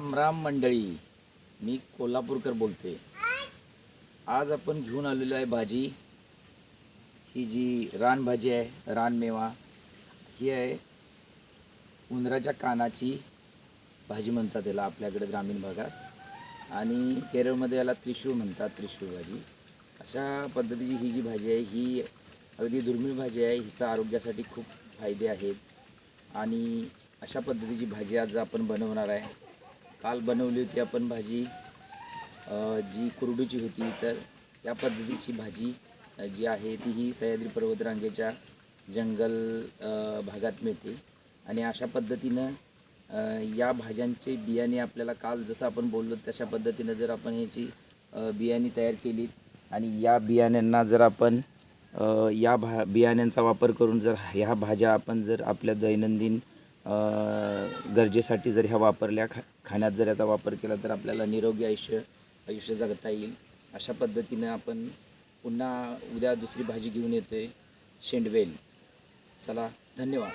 राम राम मंडळी मी कोल्हापूरकर बोलते आज आपण घेऊन आलेलो आहे भाजी. ही जी रानभाजी आहे रानमेवा ही आहे उंदराच्या कानाची भाजी म्हणतात याला आपल्याकडे ग्रामीण भागात. आणि केरळमध्ये याला त्रिशूळ म्हणतात त्रिशूळ भाजी. अशा पद्धतीची ही जी भाजी आहे ही अगदी दुर्मिळ भाजी आहे. हिचा आरोग्यासाठी खूप फायदे आहेत. आणि अशा पद्धतीची भाजी आज आपण बनवणार आहे. काल बनवली होती आपण भाजी. जी कुरडूची होती तर या पद्धतीची भाजी जी आहे ती ही सह्याद्री पर्वतरांगेच्या जंगल भागात मिळते. आणि अशा पद्धतीनं या भाज्यांचे बियाणे आपल्याला काल जसं आपण बोललो तशा पद्धतीनं जर आपण ह्याची बियाणे तयार केली आणि या बियाण्यांना जर आपण या भा बियाण्यांचा वापर करून जर ह्या भाज्या आपण जर आपल्या दैनंदिन गरजेसाठी जर ह्या वापरल्या खा खाण्यात जर याचा वापर केला तर आपल्याला निरोगी आयुष्य आयुष्य जगता येईल. अशा पद्धतीनं आपण पुन्हा उद्या दुसरी भाजी घेऊन येतोय शेंडवेल. चला धन्यवाद.